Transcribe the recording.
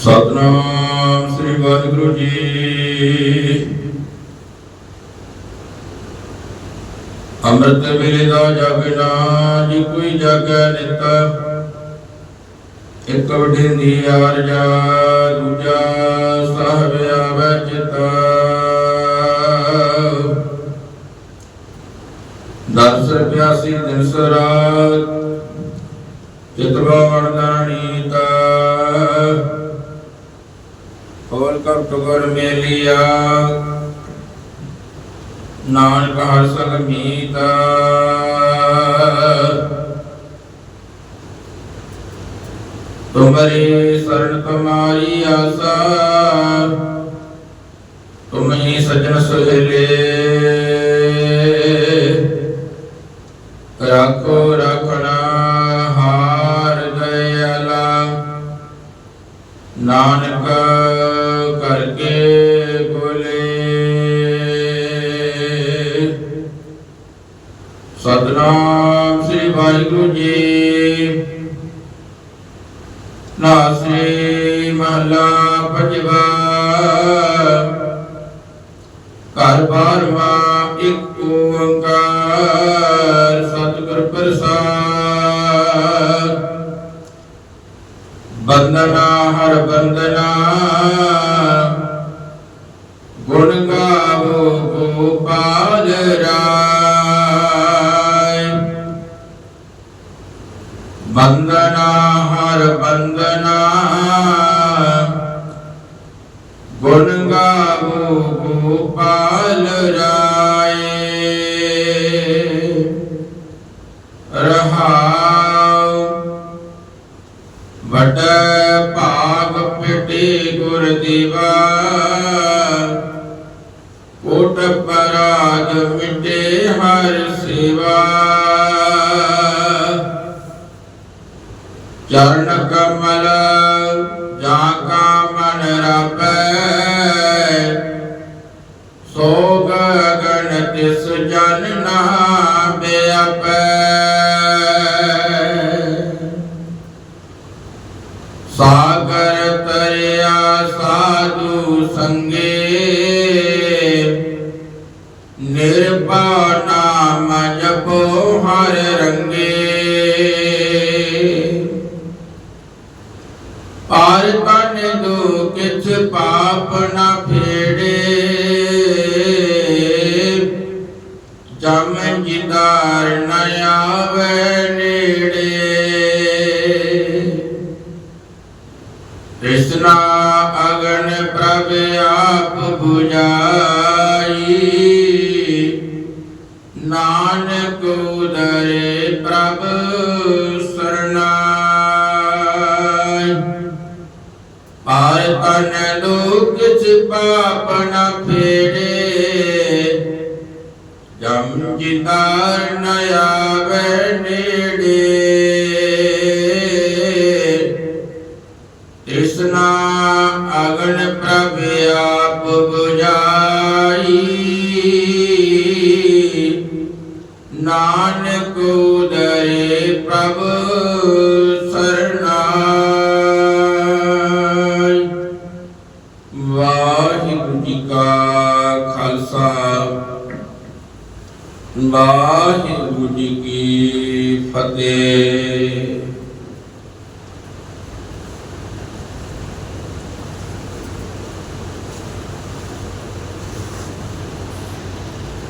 ਸਤਨਾਮ ਸ੍ਰੀ ਵਾਹਿਗੁਰੂ ਜੀ। ਅੰਮ੍ਰਿਤ ਵੇਲੇ ਦਾ ਜਗਨਾ ਜੀ ਕੋਈ ਜਗ ਨਿਤ, ਇੱਕ ਵਡਿੰਦੀ ਆਰਜਾ ਦੂਜਾ ਸਾਹਿਬ ਆਵੈ ਚਿਤ। ਦਰਸ ਪਿਆਸੀ ਦਿਨ ਸਰਾਤ ਚਿਤਵਾਣ ਦਾਣੀਤ ਹੋਲ खोल कर कबर में लिया। नानक हसल मीता। तुम्हारे शरण तुम्हारी आशा। तुम ही सजन सुहेले। राखो रखना हार गयला नानका ਸਤਨਾਮ ਸ੍ਰੀ ਵਾਹਿਗੁਰੂ ਜੀ ਨਾਸੇ ਮਹਲਾ ਪੰਜਵਾ ਘਰ ਬਾਰਵਾ ਇੱਕ ਓੰਕਾਰ ਸਤਿਗੁਰ ਪ੍ਰਸਾਦ ਬੰਦਨਾ ਹਰ ਬੰਦਨਾ ਗੁਣ ਗਾਵੋ ਗੋਪਾਲ ਰਾਏ ਬੰਦਨਾ ਹਰ ਬੰਦਨਾ ਗੁਣ ਗਾਵੋ ਗੋਪਾਲ ਰਾਏ ਰਹਾਉ ਵਡ ਭਾਗ ਪਿਟੇ ਗੁਰ ਦੀਵਾ ਕੋਟ ਪਰਾਦ ਮਿਟੇ ਹਰ ਸੇਵਾ ਚਰਨ ਕਮਲ ਜਾ ਕਾ ਮਨ ਰਪੈ ਸੋ ਗਗਨ ਤਿਸ ਜਨ ਨਾ ਬਿਆਪੈ। ਸਾਗਰ ਤਰਿਆ ਸਾਧੂ ਸੰਗੇ, ਨਿਰਭਉ ਨਾਮ ਜਪੋ ਹਰ ਰੰਗੇ ਪਾਰ ਤਨ ਦੋ ਕਿਛ ਪਾਪ ਨਾ ਫੇੜੇ। ਜਮ ਜਿਦਾਰ ਨ ਆਵੇ ਨੇੜੇ। ਕ੍ਰਿਸ਼ਨਾ ਅਗਨ ਪ੍ਰਭ ਆਪ 부ਜਾਈ ਲੋਕ ਪਾਪ ਨ ਫੇੜੇ। ਜਮ ਜਿਦਾਰ ਨ ਆਵੇ ਨੇੜੇ। ਤ੍ਰਿਸ਼ਨਾ ਅਗਨ ਪ੍ਰਭ ਆਪ 부ਜਾਈ ਨਾਨਕ ਵਾਹਿਗੁਰੂ ਜੀ ਕੀ ਫਤਿਹ।